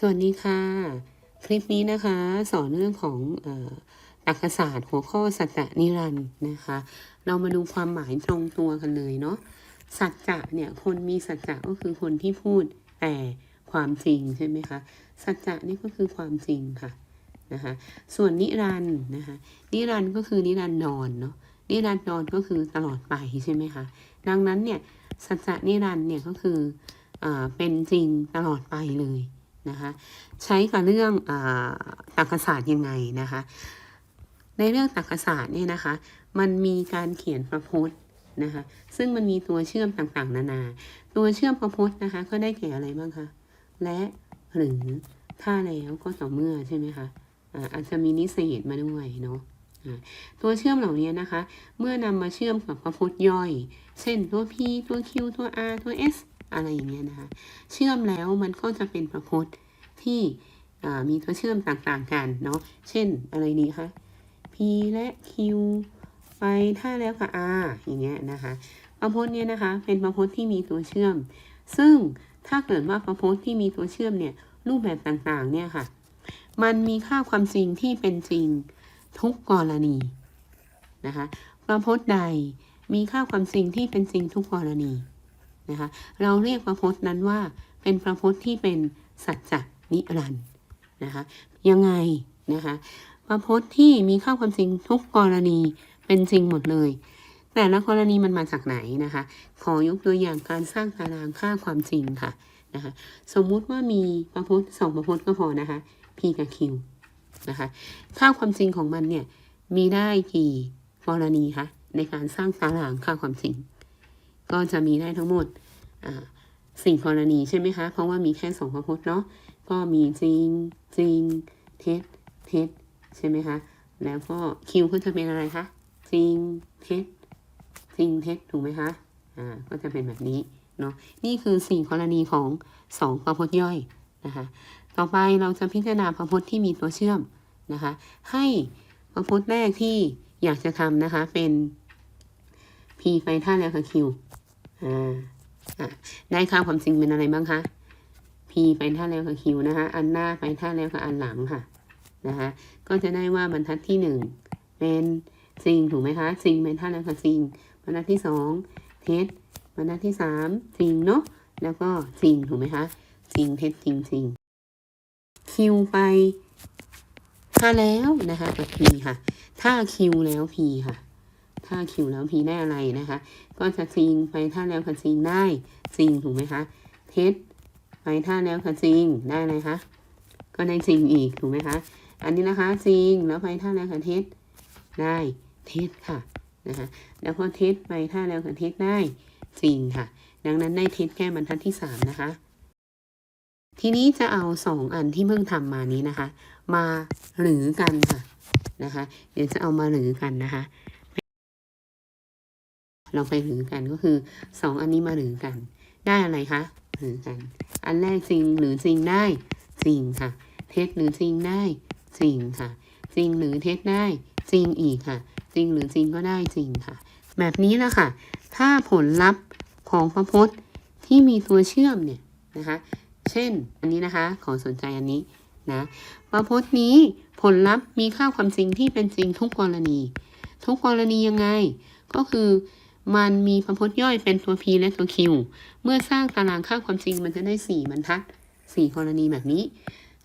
สวัสดีค่ะ คลิปนี้นะคะ สอนเรื่องของอตรรกศาสตร์ หัวข้อสัจจะนิรันด์นะคะ เรามาดูความหมายตรงตัวกันเลยเนาะสัจจะเนี่ยคนมีสัจจะก็คือคนที่พูดแต่ความจริงใช่ไหมคะสัจจะนี่ก็คือความจริงค่ะนะคะส่วนนิรันด์นะคะนิรันด์ก็คือนิรันดรเนาะนิรันดรก็คือตลอดไปใช่ไหมคะดังนั้นเนี่ยสัจจะนิรันด์เนี่ยก็คืออเป็นจริงตลอดไปเลย นะคะใช้กับเรื่องอตรรกศาสตร์ยังไงนะคะในเรื่องตรรกศาสตร์เนี่ยนะคะมันมีการเขียนประพจน์นะคะซึ่งมันมีตัวเชื่อมต่างๆ นานา ตัวเชื่อมประพจน์นะคะก็ได้แก่อะไรบ้างคะและหรือถ้าแล้วก็ต่อเมื่อใช่ไหมคะอาจจะมีนิเศษมาด้วยเนาะตัวเชื่อมเหล่านี้นะคะ เมื่อนำมาเชื่อมกับประพจน์ย่อย เช่นตัว p ตัว q ตัว r ตัว s อะไรอย่างเงี้ยนะคะ เชื่อมแล้วมันก็จะเป็นประพจน์ที่มีตัวเชื่อมต่างๆกันเนาะ เช่นอะไรดีคะ p และ q ไปถ้าแล้วกับ r อย่างเงี้ยนะคะประพจน์เนี่ยนะคะ เป็นประพจน์ที่มีตัวเชื่อม ซึ่งถ้าเกิดว่าประพจน์ที่มีตัวเชื่อมเนี่ย รูปแบบต่างๆ เนี่ยค่ะ มันมีค่าความจริงที่เป็นจริงทุกกรณีนะคะประพจน์ใดมีค่าความจริงที่เป็นจริงทุกกรณี นะคะเราเรียกประพจน์นั้นว่าเป็นประพจน์ที่เป็นสัจจนิรันด์นะคะยังไงนะคะประพจน์ที่มีค่าความจริงทุกกรณีเป็นจริงหมดเลย แต่ละกรณีมันมาจากไหนนะคะ ขอยกตัวอย่างการสร้างตารางค่าความจริงค่ะนะคะสมมุติว่ามีประพจน์สองประพจน์ก็พอนะคะ p กับ q นะคะค่าความจริงของมันเนี่ยมีได้กี่กรณีคะในการสร้างตารางค่าความจริง ก็จะมีได้ทั้งหมดสี่กรณีใช่ไหมคะ เพราะว่ามีแค่สองประพจน์เนาะ ก็มีจริงจริงเท็จเท็จใช่ไหมคะ แล้วก็คิวก็จะเป็นอะไรคะ จริงเท็จจริงเท็จถูกไหมคะ อ่า ก็จะเป็นแบบนี้เนาะ นี่คือสี่กรณีของสองประพจน์ย่อยนะคะ ต่อไปเราจะพิจารณาประพจน์ที่มีตัวเชื่อมนะคะ ให้ประพจน์แรกที่อยากจะทำนะคะเป็น p ไปท่าแล้วกับ q อ่าอะได้ค่าความจริงเป็นอะไรบ้างคะ p ไปท่าแล้วกับ q นะคะ อันหน้าไปท่าแล้วกับอันหลังค่ะ นะคะ ก็จะได้ว่าบรรทัดที่หนึ่งเป็นจริงถูกไหมคะจริงเป็นท่าแล้วกับจริงบรรทัดที่สองเท็จบรรทัดที่สามจริงเนาะ แล้วก็จริงถูกไหมคะจริงเท็จจริงจริง q ไปถ้าแล้วนะคะกับ p ค่ะ ถ้า q แล้ว p ค่ะ ถ้า q แล้ว p ได้อะไรนะคะ ก็จะจริงไปถ้าแล้วกับจริงได้จริงถูกไหมคะเท็จไปถ้าแล้วกับจริงได้อะไรคะก็ได้จริงอีกถูกไหมคะอันนี้นะคะจริงแล้วไปถ้าแล้วกับเท็จได้เท็จค่ะนะคะแล้วพอเท็จไปถ้าแล้วกับเท็จได้จริงค่ะ ดังนั้นได้เท็จแค่บรรทัดที่สามนะคะทีนี้จะเอาสองอันที่เพิ่งทำมานี้นะคะ มาหรือกันค่ะนะคะ เดี๋ยวจะเอามาหรือกันนะคะ เราไปหรือกันก็คือสองอันนี้มาหรือกัน ได้อะไรคะหรือกัน อันแรกจริงหรือจริงได้จริงค่ะ เท็จหรือจริงได้จริงค่ะ จริงหรือเท็จได้จริงอีกค่ะ จริงหรือจริงก็ได้จริงค่ะ แบบนี้แหละค่ะ ถ้าผลลัพธ์ของพจน์ที่มีตัวเชื่อมเนี่ยนะคะ เช่นอันนี้นะคะ ขอสนใจอันนี้นะประพจน์นี้ผลลัพธ์มีค่าความจริงที่เป็นจริงทุกกรณี ทุกกรณียังไง ก็คือ มันมีประพจน์ย่อยเป็นตัว p และตัว q เมื่อสร้างตารางค่าความจริงมันจะได้สี่บรรทัดสี่กรณีแบบนี้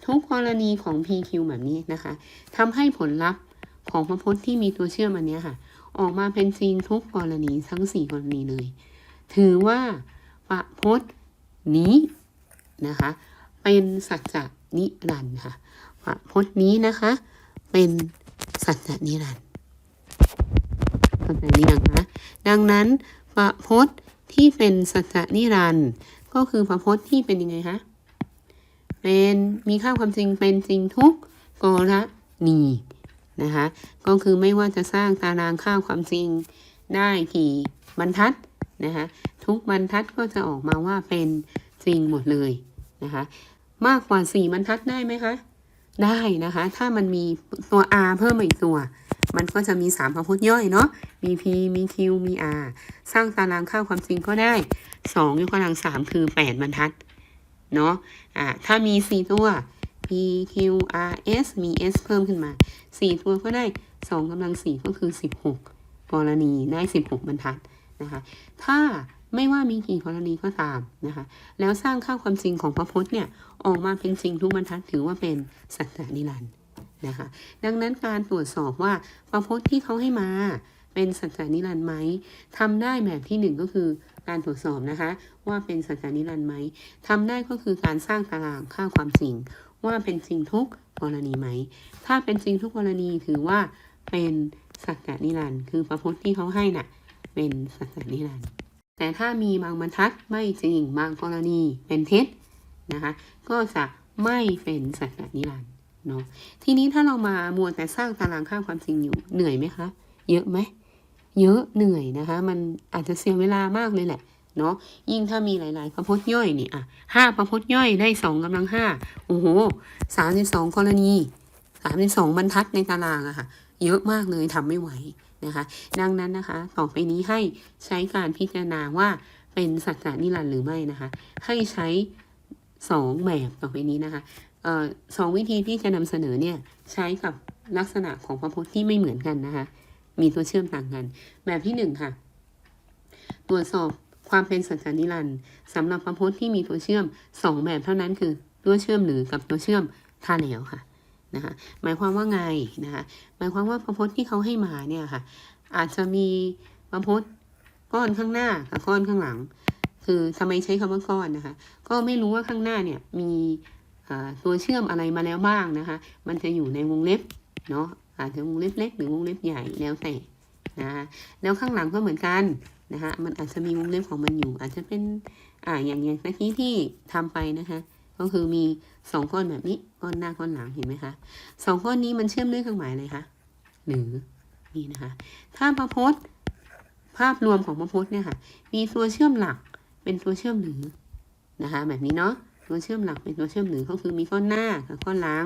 ทุกกรณีของ p q แบบนี้นะคะทำให้ผลลัพธ์ของประพจน์ที่มีตัวเชื่อมอันเนี้ยค่ะ ออกมาเป็นจริงทุกกรณีทั้งสี่กรณีเลย ถือว่าประพจน์นี้นะคะเป็นสัจจะนิรันดร์ค่ะประพจน์นี้นะคะ เป็นสัจจะนิรันดร์ เข้าใจหรือยังคะดังนั้นประพจน์ที่เป็นสัจจะนิรันด์ก็คือประพจน์ที่เป็นยังไงคะเป็นมีค่าความจริงเป็นจริงทุกกรณีนะคะก็คือไม่ว่าจะสร้างตารางค่าความจริงได้กี่บรรทัดนะคะทุกบรรทัดก็จะออกมาว่าเป็นจริงหมดเลยนะคะมากกว่าสี่บรรทัดได้ไหมคะ ได้นะคะ ถ้ามันมีตัว r เพิ่มอีกตัว มันก็จะมีสามพจน์ย่อยเนาะ มี p มี q มี r สร้างตารางค่าความจริงก็ได้สองยกกำลังสามคือแปดบรรทัด เนาะ อ่า ถ้ามีสี่ตัว p q r s มี s เพิ่มขึ้นมาสี่ตัวก็ได้สองกำลังสี่ก็คือสิบหกกรณีได้สิบหกบรรทัดนะคะ ถ้าไม่ว่ามีกี่กรณีก็ตามนะคะ แล้วสร้างค่าความจริงของพระพจน์เนี่ย ออกมาเป็นจริงทุกบรรทัดถือว่าเป็นสัจจนิรันดร์ นะคะ ดังนั้นการตรวจสอบว่าพระพจน์ที่เขาให้มาเป็นสัจจนิรันดร์ไหมทำได้แบบที่หนึ่งก็คือการตรวจสอบนะคะ ว่าเป็นสัจจนิรันดร์ไหมทำได้ก็คือการสร้างตารางค่าความจริง ว่าเป็นจริงทุกกรณีไหม ถ้าเป็นจริงทุกกรณีถือว่าเป็นสัจจนิรันดร์คือพระพจน์ที่เขาให้น่ะเป็นสัจจนิรันดร์แต่ถ้ามีบางบรรทัดไม่จริงบางกรณีเป็นเท็จนะคะก็จะไม่เป็นสัจจนิรันดร์ เนาะทีนี้ถ้าเรามามัวแต่สร้างตารางค่าความจริงอยู่เหนื่อยไหมคะ เยอะไหมเยอะเหนื่อยนะคะ มันอาจจะเสียเวลามากเลยแหละเนาะยิ่งถ้ามีหลาย ๆ ประพจน์ย่อยนี่อะห้าประพจน์ย่อยได้สองกำลังห้าโอ้โหสามสิบสองกรณีสามสิบสองบรรทัดในตารางอะค่ะ เยอะมากเลยทำไม่ไหวนะคะ ดังนั้นนะคะต่อไปนี้ให้ใช้การพิจารณาว่าเป็นสัจจานิรันดร์หรือไม่นะคะ ให้ใช้สองแบบต่อไปนี้นะคะ สองวิธีที่จะนำเสนอเนี่ยใช้กับลักษณะของพระพจน์ที่ไม่เหมือนกันนะคะ มีตัวเชื่อมต่างกัน แบบที่หนึ่งค่ะ ตรวจสอบความเป็นสัจจานิรันดร์สำหรับพระพจน์ที่มีตัวเชื่อมสองแบบเท่านั้นคือตัวเชื่อมหรือกับตัวเชื่อมท่าแล้วค่ะนะคะหมายความว่าไงนะคะหมายความว่าพระพจน์ที่เขาให้มาเนี่ยค่ะ อาจจะมีพระพจน์ก้อนข้างหน้ากับก้อนข้างหลัง คือทำไมใช้คำว่าก้อนนะคะ ก็ไม่รู้ว่าข้างหน้าเนี่ยมี ตัวเชื่อมอะไรมาแล้วบ้างนะคะ มันจะอยู่ในวงเล็บเนาะอาจจะวงเล็บเล็กหรือวงเล็บใหญ่แล้วแต่นะคะแล้วข้างหลังก็เหมือนกันนะคะมันอาจจะมีวงเล็บของมันอยู่ อาจจะเป็นอ่าอย่างอย่างเมื่อกี้ที่ทำไปนะคะ ก็คือมีสองก้อนแบบนี้ก้อนหน้าก้อนหลังเห็นไหมคะสองก้อนนี้มันเชื่อมด้วยเครื่องหมายอะไรคะหรือนี่นะคะ ถ้าพระพจน์ภาพรวมของพระพจน์เนี่ยค่ะ มีตัวเชื่อมหลักเป็นตัวเชื่อมหรือนะคะ แบบนี้เนาะ ตัวเชื่อมหลักเป็นตัวเชื่อมหรือก็คือมีก้อหน้ากับก้อหลัง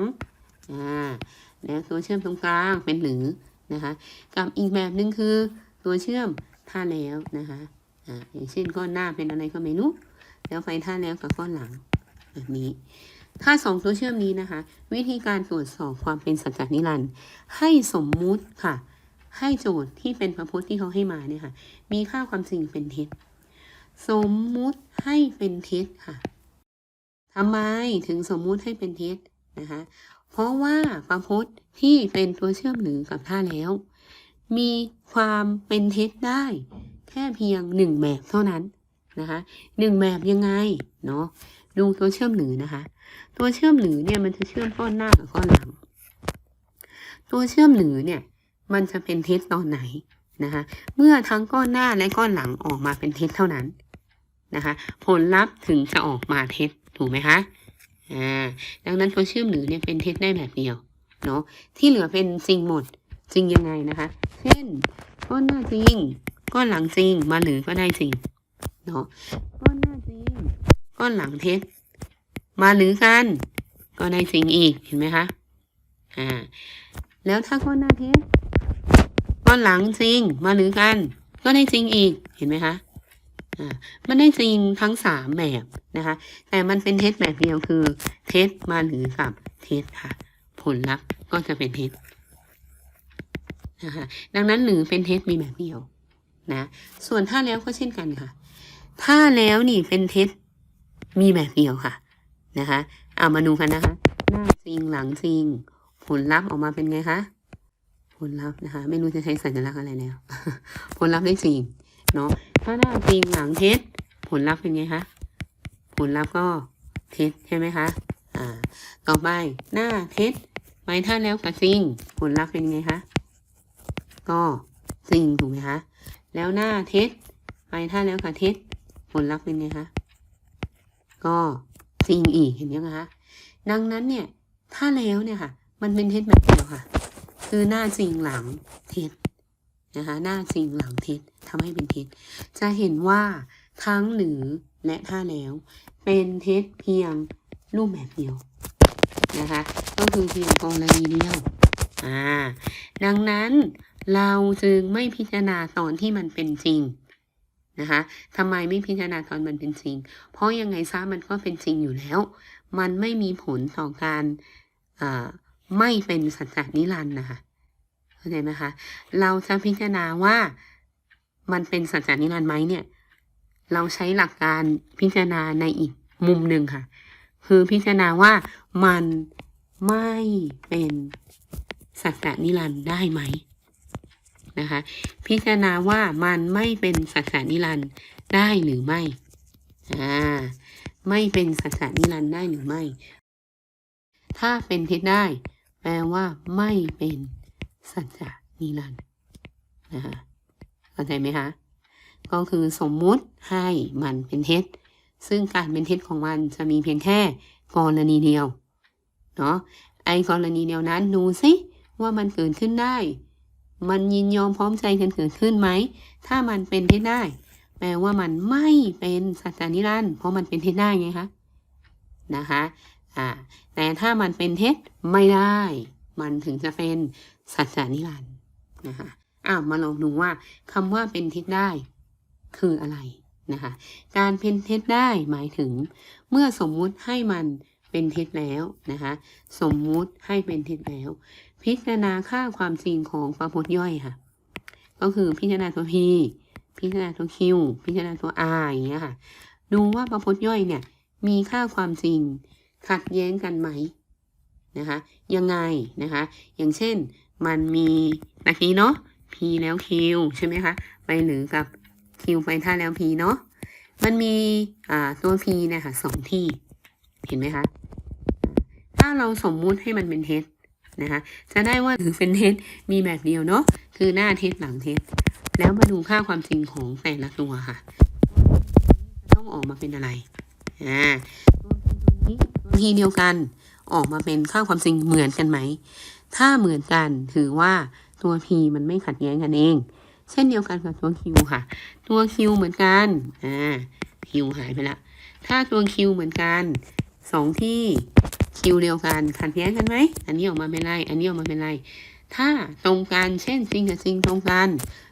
อ่าแล้วตัวเชื่อมตรงกลางเป็นหรือนะคะกับอีกแบบหนึ่งคือตัวเชื่อมท่าแล้วนะคะอ่าอย่างเช่นก้อหน้าเป็นอะไรก็ไม่รู้แล้วไปท่าแล้วกับก้อหลังแบบนี้ ถ้าสองตัวเชื่อมนี้นะคะ วิธีการตรวจสอบความเป็นสัจจนิรันดร์ให้สมมุติค่ะ ให้โจทย์ที่เป็นพระพจน์ที่เขาให้มาเนี่ยค่ะ มีค่าความจริงเป็นเท็จสมมุติให้เป็นเท็จค่ะ ทำไมถึงสมมุติให้เป็นเท็จนะคะ เพราะว่าพระพจน์ที่เป็นตัวเชื่อมหรือกับท่าแล้ว มีความเป็นเท็จได้ แค่เพียงหนึ่งแบบเท่านั้นนะคะหนึ่งแบบยังไงเนาะดูตัวเชื่อมหรือนะคะ ตัวเชื่อมหรือเนี่ยมันจะเชื่อมก้อนหน้ากับก้อนหลัง ตัวเชื่อมหรือเนี่ยมันจะเป็นเท็จตอนไหนนะคะเมื่อทั้งก้อนหน้าและก้อนหลังออกมาเป็นเท็จเท่านั้นนะคะผลลัพธ์ถึงจะออกมาเท็จ ถูกไหมคะอ่าดังนั้นตัวเชื่อมหรือเนี่ยเป็นเท็จได้แบบเดียวเนาะที่เหลือเป็นจริงหมดจริงยังไงนะคะ เช่นก้อนหน้าจริงก้อนหลังจริงมาหรือก็ได้จริงเนาะก้อนหน้าจริงก้อนหลังเท็จมาหรือกันก็ได้จริงอีกเห็นไหมคะอ่าแล้วถ้าก้อนหน้าเท็จก้อนหลังจริงมาหรือกัน ก็ได้จริงอีกเห็นไหมคะ มันได้จริงทั้งสามแบบนะคะ แต่มันเป็นเท็จแบบเดียวคือ เท็จมาหรือกับเท็จค่ะ ผลลัพธ์ก็จะเป็นเท็จนะคะดังนั้นหรือเป็นเท็จมีแบบเดียวนะ ส่วนถ้าแล้วก็เช่นกันค่ะ ถ้าแล้วนี่เป็นเท็จมีแบบเดียวค่ะนะคะเอามาดูกันนะคะ หน้าจริงหลังจริง ผลลัพธ์ออกมาเป็นไงคะผลลัพธ์นะคะ ไม่รู้จะใช้สัญลักษณ์อะไรแล้ว ผลลัพธ์ได้จริงเนาะ ถ้าหน้าจริงหลังเท็จผลลัพธ์เป็นไงคะผลลัพธ์ก็เท็จใช่ไหมคะอ่าต่อไปหน้าเท็จไปถ้าแล้วกับจริงผลลัพธ์เป็นไงคะก็จริงถูกไหมคะแล้วหน้าเท็จไปถ้าแล้วกับเท็จผลลัพธ์เป็นไงคะก็จริงอีกเห็นยังคะดังนั้นเนี่ยถ้าแล้วเนี่ยค่ะ มันเป็นเท็จแบบเดียวค่ะ คือหน้าจริงหลังเท็จ นะคะหน้าจริงหลังเท็จทำให้เป็นเท็จจะเห็นว่าทั้งหรือและถ้าแล้ว เป็นเท็จเพียงรูปแบบเดียวนะคะก็คือเพียงกรณีเดียวอ่าดังนั้นเราจึงไม่พิจารณาตอนที่มันเป็นจริงนะคะทำไมไม่พิจารณาตอนมันเป็นจริง เพราะยังไงซะมันก็เป็นจริงอยู่แล้ว มันไม่มีผลต่อการไม่เป็นสัจจนิรันดร์นะคะาใจไหมคะ เราจะพิจารณาว่ามันเป็นสัจจนิรันดร์ไหมเนี่ย เราใช้หลักการพิจารณาในอีกมุมหนึ่งค่ะ คือพิจารณาว่ามันไม่เป็นสัจจนิรันดร์ได้ไหมนะคะ พิจารณาว่ามันไม่เป็นสัจจนิรันดร์ได้หรือไม่อ่าไม่เป็นสัจจนิรันดร์ได้หรือไม่ ถ้าเป็นเท็จได้ แปลว่าไม่เป็น สัจจนิรันดร์นะคะเข้าใจไหมคะก็คือสมมุติให้มันเป็นเท็จ ซึ่งการเป็นเท็จของมันจะมีเพียงแค่กรณีเดียวเนาะไอ้กรณีเดียวนั้นดูสิว่ามันเกิดขึ้นได้ มันยินยอมพร้อมใจกันเกิดขึ้นไหม ถ้ามันเป็นเท็จได้ แปลว่ามันไม่เป็นสัจจานิรันดร์เพราะมันเป็นเท็จได้ไงคะนะคะอ่าแต่ถ้ามันเป็นเท็จไม่ได้ มันถึงจะเป็น สัจจานิรันดร์นะคะอ้าวมาลองดูว่าคำว่าเป็นเท็จได้คืออะไรนะคะการเป็นเท็จได้หมายถึง เมื่อสมมุติให้มันเป็นเท็จแล้วนะคะสมมุติให้เป็นเท็จแล้ว พิจารณาค่าความจริงของประพจน์ย่อยค่ะ ก็คือพิจารณาตัว p พิจารณาตัว q พิจารณาตัว r อย่างเงี้ยค่ะ ดูว่าประพจน์ย่อยเนี่ยมีค่าความจริงขัดแย้งกันไหมนะคะยังไงนะคะอย่างเช่น มันมีตะกี้เนาะ p แล้ว q ใช่ไหมคะไปหรือกับ q ไปท่าแล้ว p เนาะมันมีอ่าตัว p เนะคะสองที่ เห็นไหมคะ ถ้าเราสมมุติให้มันเป็นเท็จนะคะจะได้ว่าถือเป็นเท็จมีแบบเดียวเนาะคือหน้าเท็จหลังเท็จแล้วมาดูค่าความจริงของแต่ละตัวค่ะ ต้องออกมาเป็นอะไรอ่าตัว p ตัวนี้ตัว p เดียวกัน ออกมาเป็นค่าความจริงเหมือนกันไหม ถ้าเหมือนกันถือว่าตัว p มันไม่ขัดแย้งกันเอง เช่นเดียวกันกับตัว q ค่ะ ตัว q เหมือนกันอ่า q หายไปละ ถ้าตัว q เหมือนกันสองที่ q เดียวกันขัดแย้งกันไหม อันนี้ออกมาเป็นไร อันนี้ออกมาเป็นไร ถ้าตรงกันเช่นจริงกับจริงตรงกัน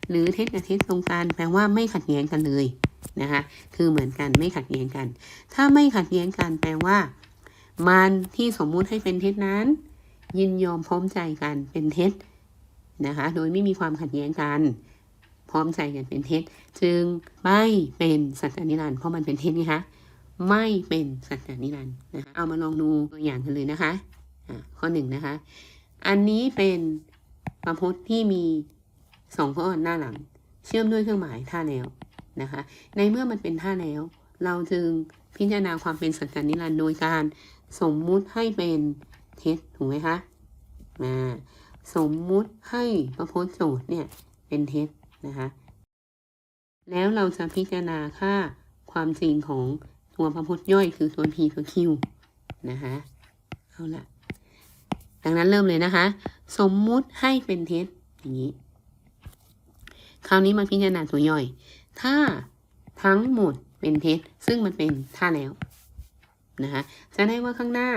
หรือเท็จกับเท็จตรงกันแปลว่าไม่ขัดแย้งกันเลยนะคะ คือเหมือนกันไม่ขัดแย้งกัน ถ้าไม่ขัดแย้งกันแปลว่า มันที่สมมุติให้เป็นเท็จนั้น ยินยอมพร้อมใจกันเป็นเท็จนะคะ โดยไม่มีความขัดแย้งกัน พร้อมใจกันเป็นเท็จ จึงไม่เป็นสัจจนิรันดร์เพราะมันเป็นเท็จไงคะไม่เป็นสัจจนิรันดร์นะคะเอามาลองดูตัวอย่างกันเลยนะคะข้อหนึ่งนะคะ อันนี้เป็นประพจน์ที่มีสองข้อหน้าหลัง เชื่อมด้วยเครื่องหมายท่าแล้วนะคะ ในเมื่อมันเป็นท่าแล้ว เราจึงพิจารณาความเป็นสัจจนิรันดร์โดยการ สมมุติให้เป็นเท็จถูกไหมคะอ่าสมมุติให้ประพจน์โจทย์เนี่ยเป็นเท็จนะคะแล้วเราจะพิจารณาค่าความจริงของตัวประพจน์ย่อยคือตัว p ตัว q นะคะเอาละดังนั้นเริ่มเลยนะคะ สมมุติให้เป็นเท็จอย่างนี้ คราวนี้มาพิจารณาตัวย่อย ถ้าทั้งหมดเป็นเท็จซึ่งมันเป็นท่าแล้ว นะคะจะได้ว่าข้างหน้า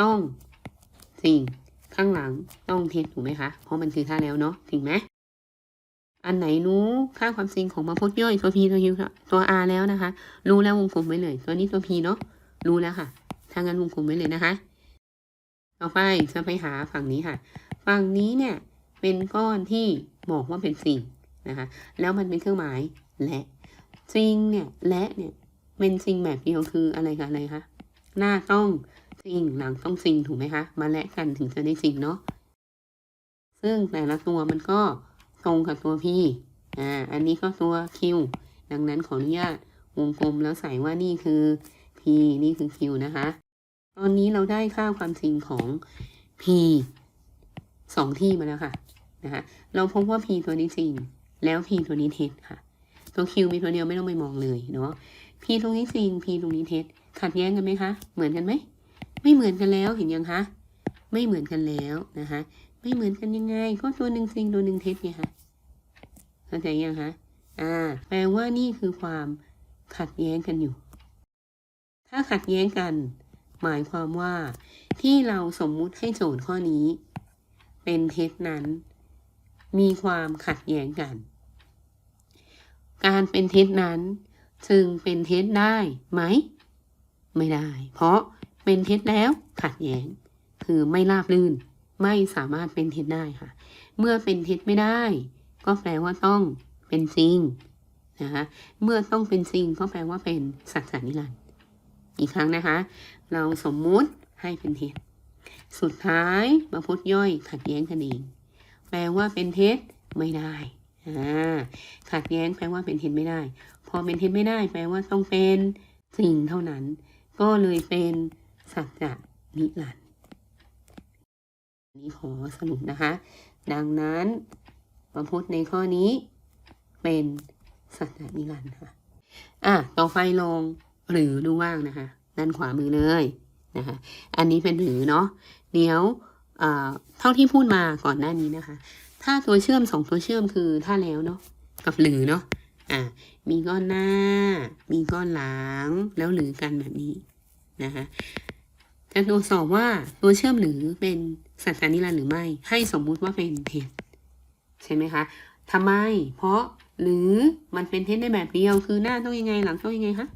ต้องจริงข้างหลังต้องเท็จถูกไหมคะ เพราะมันคือท่าแล้วเนาะถึงไหมอันไหนรู้ค่าความจริงของมาพจน์ย่อยตัว p ตัว q ตัว r แล้วนะคะ รู้แล้ววงกลมไว้เลย ตัวนี้ตัว p เนาะรู้แล้วค่ะถ้างั้นวงกลมไว้เลยนะคะ ต่อไปจะไปหาฝั่งนี้ค่ะ ฝั่งนี้เนี่ย เป็นก้อนที่บอกว่าเป็นจริงนะคะ แล้วมันเป็นเครื่องหมายและจริงเนี่ยและเนี่ยเป็นจริงแบบเดียวคืออะไรกับอะไรคะ หน้าต้องจริงหลังต้องจริงถูกไหมคะ มาและกันถึงจะได้จริงเนาะซึ่งแต่ละตัวมันก็ตรงกับตัว p อ่าอันนี้ก็ตัว q ดังนั้นขออนุญาตวงกลมแล้วใส่ว่านี่คือ p นี่คือ q นะคะ ตอนนี้เราได้ค่าความจริงของ p สองที่มาแล้วค่ะนะคะเราพบว่า p ตัวนี้จริงแล้ว p ตัวนี้เท็จค่ะ ตัว q มีตัวเดียวไม่ต้องไปมองเลยเนาะ p ตรงนี้จริง p ตรงนี้เท็จ ขัดแย้งกันไหมคะ เหมือนกันไหม ไม่เหมือนกันแล้วเห็นยังคะ ไม่เหมือนกันแล้วนะคะ ไม่เหมือนกันยังไง ก็ตัวหนึ่งจริงตัวหนึ่งเท็จไงคะเข้าใจยังคะ อ่า แปลว่านี่คือความขัดแย้งกันอยู่ ถ้าขัดแย้งกัน หมายความว่า ที่เราสมมุติให้โจทย์ข้อนี้ เป็นเท็จนั้น มีความขัดแย้งกัน การเป็นเท็จนั้น จึงเป็นเท็จได้ไหม ไม่ได้ เพราะเป็นเท็จแล้วขัดแย้ง คือไม่ราบรื่น ไม่สามารถเป็นเท็จได้ค่ะ เมื่อเป็นเท็จไม่ได้ ก็แปลว่าต้องเป็นจริงนะคะเมื่อต้องเป็นจริงก็แปลว่าเป็นสัจจานิรันดร์อีกครั้งนะคะ เราสมมุติให้เป็นเท็จสุดท้ายมาพจน์ย่อยขัดแย้งกันเอง แปลว่าเป็นเท็จไม่ได้อ่าขัดแย้งแปลว่าเป็นเท็จไม่ได้ พอเป็นเท็จไม่ได้ แปลว่าต้องเป็นจริงเท่านั้น ก็เลยเป็นสัจจะนิรันดร์นี้ขอสรุปนะคะ ดังนั้นมาพจน์ในข้อนี้เป็นสัจจะนิรันดร์ค่ะ อะ ต่อไปลองหรือดูว่างนะคะ ด้านขวามือเลยนะคะ อันนี้เป็นหรือเนาะ เดี๋ยวเอ่อเท่าที่พูดมาก่อนหน้านี้นะคะ ถ้าตัวเชื่อมสองตัวเชื่อมคือถ้าแล้วเนาะกับหรือเนาะ อ่ามีก้อนหน้า มีก้อนหลัง แล้วหรือกันแบบนี้นะคะจะตรวจสอบว่าตัวเชื่อมหรือเป็นสัจจานิรันดร์หรือไม่ ให้สมมุติว่าเป็นเท็จใช่ไหมคะทำไม เพราะหรือมันเป็นเท็จได้แบบเดียว คือหน้าต้องยังไงหลังต้องยังไงคะ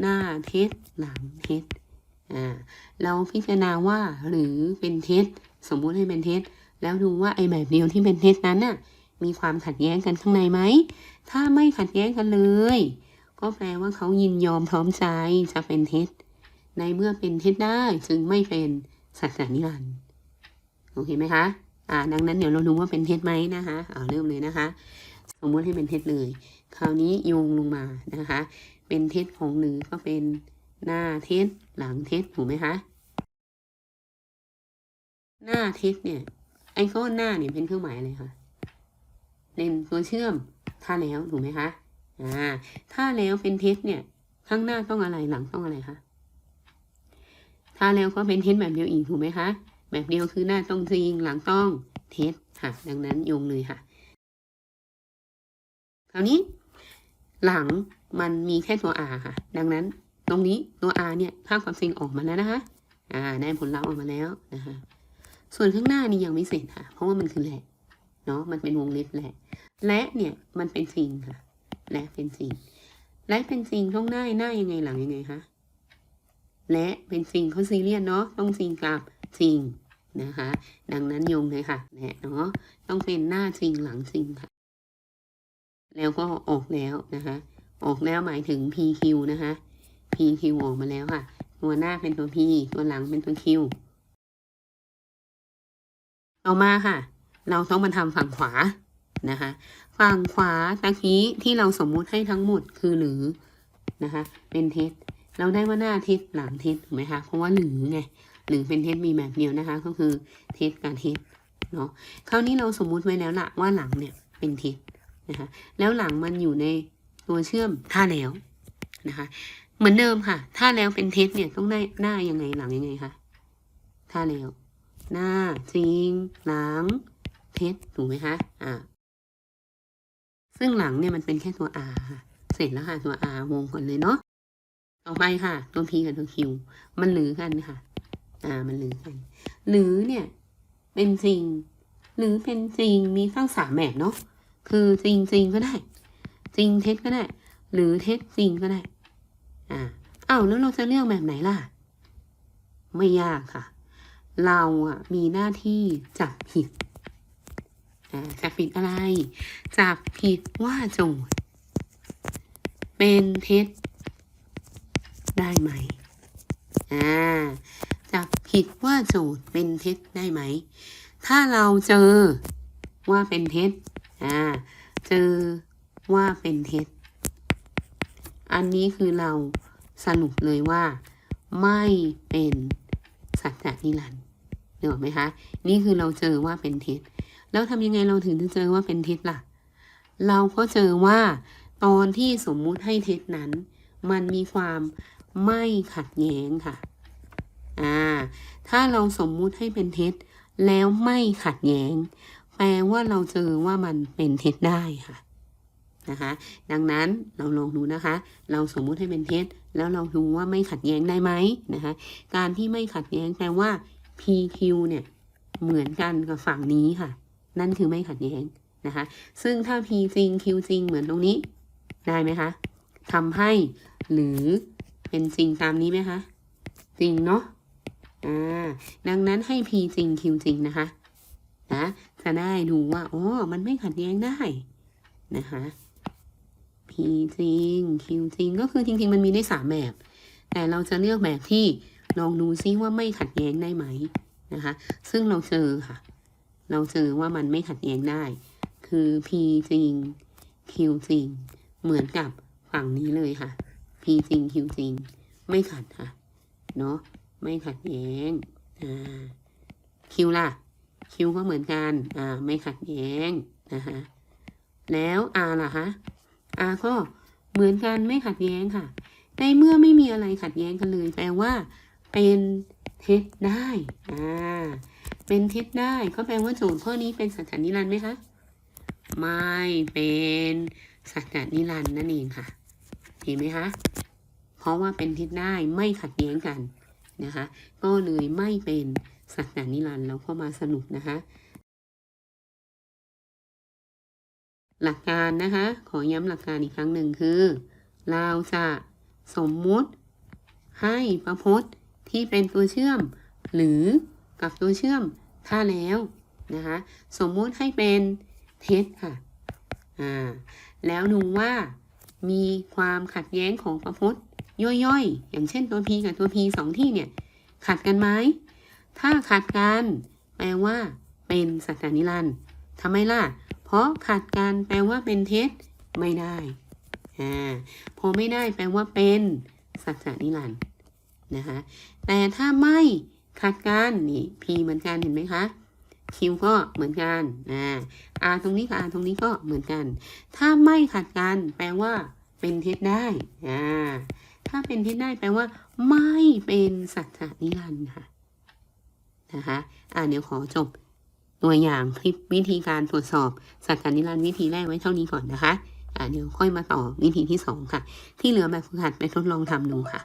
หน้าเท็จหลังเท็จอ่าเราพิจารณาว่าหรือเป็นเท็จสมมุติให้เป็นเท็จแล้วดูว่าไอ้แบบเดียวที่เป็นเท็จนั้นน่ะมีความขัดแย้งกันข้างในไหม ถ้าไม่ขัดแย้งกันเลย ก็แปลว่าเขายินยอมพร้อมใจจะเป็นเท็จ ในเมื่อเป็นเท็จได้จึงไม่เป็นสัจจานิรันดร์โอเคไหมคะอ่าดังนั้นเดี๋ยวเราดูว่าเป็นเท็จไหมนะคะเอาเริ่มเลยนะคะสมมติให้เป็นเท็จเลย คราวนี้โยงลงมานะคะ เป็นเท็จของหรือก็เป็นหน้าเท็จหลังเท็จถูกไหมคะหน้าเท็จเนี่ยไอ้ก้อนหน้าเนี่ยเป็นเครื่องหมายอะไรคะเป็นตัวเชื่อม ถ้าแล้วถูกไหมคะอ่าถ้าแล้วเป็นเท็จเนี่ยข้างหน้าต้องอะไรหลังต้องอะไรคะถ้าแล้วก็เป็นเท็จแบบเดียวอีกถูกไหมคะแบบเดียวคือหน้าต้องจริงหลังต้องเท็จค่ะ ดังนั้นโยงเลยค่ะคราวนี้หลังมันมีแค่ตัว r ค่ะ ดังนั้นตรงนี้ตัว r เนี่ยภาพความจริงออกมาแล้วนะคะ อ่า ได้ผลลัพธ์ออกมาแล้วนะคะ ส่วนข้างหน้านี่ยังไม่เสร็จค่ะ เพราะว่ามันคือแหละ เนาะมันเป็นวงเล็บแหละ และเนี่ยมันเป็นจริงค่ะ และเป็นจริงและเป็นจริงต้องหน้าหน้ายังไงหลังยังไงคะ และเป็นจริงเขาซีเรียสเนาะต้องจริงกับจริงนะคะ ดังนั้นโยงเลยค่ะและเนาะต้องเป็นหน้าจริงหลังจริงค่ะ แล้วก็ออกแล้วนะคะ ออกแล้วหมายถึง PQ นะคะ PQ ออกมาแล้วค่ะ ตัวหน้าเป็นตัว P ตัวหลังเป็นตัว Q ต่อมาค่ะ เราต้องมาทำฝั่งขวา นะคะฝั่งขวาตะกี้ที่เราสมมุติให้ทั้งหมดคือหรือนะคะเป็นเท็จเราได้ว่าหน้าเท็จหลังเท็จถูกไหมคะเพราะว่าหรือไงหรือเป็นเท็จมีแบบเดียวนะคะ ก็คือเท็จกับเท็จเนาะคราวนี้เราสมมุติไว้แล้วละว่าหลังเนี่ยเป็นเท็จนะคะแล้วหลังมันอยู่ในตัวเชื่อมท่าแล้วนะคะเหมือนเดิมค่ะ ถ้าแล้วเป็นเท็จเนี่ยต้องได้หน้ายังไงหลังยังไงคะท่าแล้วหน้าจริงหลังเท็จถูกไหมคะอ่า ซึ่งหลังเนี่ยมันเป็นแค่ตัว R ค่ะ เสร็จแล้วค่ะตัว R วงก่อนเลยเนาะ ต่อไปค่ะ ตัว P กับตัว Q มันหรือกันค่ะ อ่า มันหรือกัน หรือเนี่ย เป็นจริง หรือเป็นจริงมีทั้งสามแบบเนาะ คือจริงจริงก็ได้ จริงเท็จก็ได้ หรือเท็จจริงก็ได้ อ่าอ้าวแล้วเราจะเลือกแบบไหนล่ะ ไม่ยากค่ะ เราอะมีหน้าที่จับผิด จับผิดอะไร จับผิดว่าโจทย์ เป็นเท็จ ได้ไหม อ่า จับผิดว่าโจทย์เป็นเท็จได้ไหม ถ้าเราเจอว่าเป็นเท็จ อ่า เจอว่าเป็นเท็จ อันนี้คือเราสรุปเลยว่า ไม่เป็นสัจจนิรันดร์เห็นไหมคะ นี่คือเราเจอว่าเป็นเท็จ แล้วทำยังไงเราถึงจะเจอว่าเป็นเท็จล่ะ เราก็เจอว่า ตอนที่สมมุติให้เท็จนั้น มันมีความไม่ขัดแย้งค่ะ อ่า ถ้าเราสมมุติให้เป็นเท็จแล้วไม่ขัดแย้ง แปลว่าเราเจอว่ามันเป็นเท็จได้ค่ะนะคะดังนั้นเราลองดูนะคะ เราสมมุติให้เป็นเท็จแล้วเราดูว่าไม่ขัดแย้งได้ไหมนะคะ การที่ไม่ขัดแย้งแปลว่า PQ เนี่ยเหมือนกันกับฝั่งนี้ค่ะ นั่นคือไม่ขัดแย้งนะคะ ซึ่งถ้า P จริง Q จริงเหมือนตรงนี้ ได้ไหมคะทำให้หรือเป็นจริงตามนี้ไหมคะ จริงเนาะอ่าดังนั้นให้ P จริง Q จริงนะคะนะจะได้ดูว่าอ๋อมันไม่ขัดแย้งได้นะคะ P จริง Q จริงก็คือจริง ๆ มันมีได้สามแบบ แต่เราจะเลือกแบบที่ลองดูซิว่าไม่ขัดแย้งได้ไหมนะคะ ซึ่งเราเจอค่ะ เราเจอว่ามันไม่ขัดแย้งได้ คือ P จริง Q จริง เหมือนกับฝั่งนี้เลยค่ะ P จริง Q จริง ไม่ขัดค่ะ เนาะไม่ขัดแย้ง อ่า Q ล่ะ Q ก็เหมือนกัน อ่า ไม่ขัดแย้ง นะคะแล้ว R ล่ะคะ R ก็เหมือนกันไม่ขัดแย้งค่ะ ในเมื่อไม่มีอะไรขัดแย้งกันเลยแปลว่า เป็นเท็จได้ อ่า เป็นเท็จได้ก็แปลว่าโจทย์ข้อนี้เป็นสัจจนิรันดร์ไหมคะไม่เป็นสัจจนิรันดร์นั่นเองค่ะเห็นไหมคะเพราะว่าเป็นเท็จได้ไม่ขัดแย้งกันนะคะ ก็เลยไม่เป็นสัจจนิรันดร์แล้วก็มาสรุปนะคะหลักการนะคะ ขอย้ำหลักการอีกครั้งหนึ่งคือ เราจะสมมุติให้ประพจน์ที่เป็นตัวเชื่อม หรือกับตัวเชื่อม ถ้าแล้วนะคะสมมุติให้เป็นเท็จค่ะอ่าแล้วดูว่ามีความขัดแย้งของประพจน์ย่อยๆ อย่างเช่นตัว p กับตัว p สองที่เนี่ย ขัดกันไหม ถ้าขัดกัน แปลว่า เป็นสัจจนิรันดร์ทำไมล่ะ เพราะขัดกันแปลว่าเป็นเท็จไม่ได้อ่าพอไม่ได้แปลว่าเป็นสัจจนิรันดร์นะคะแต่ถ้าไม่ ขัดกันนี่ p เหมือนกันเห็นไหมคะ q ก็เหมือนกันอ่า r ตรงนี้กับ r ตรงนี้ก็เหมือนกัน ถ้าไม่ขัดกันแปลว่า เป็นเท็จได้อ่าถ้าเป็นเท็จได้แปลว่า ไม่เป็นสัจจนิรันดร์ค่ะนะคะอ่าเดี๋ยวขอจบตัวอย่างคลิปวิธีการตรวจสอบสัจจนิรันดร์วิธีแรกไว้เท่านี้ก่อนนะคะอ่าเดี๋ยวค่อยมาต่อวิธีที่สองค่ะ ที่เหลือแบบฝึกหัดไปทดลองทำดูค่ะ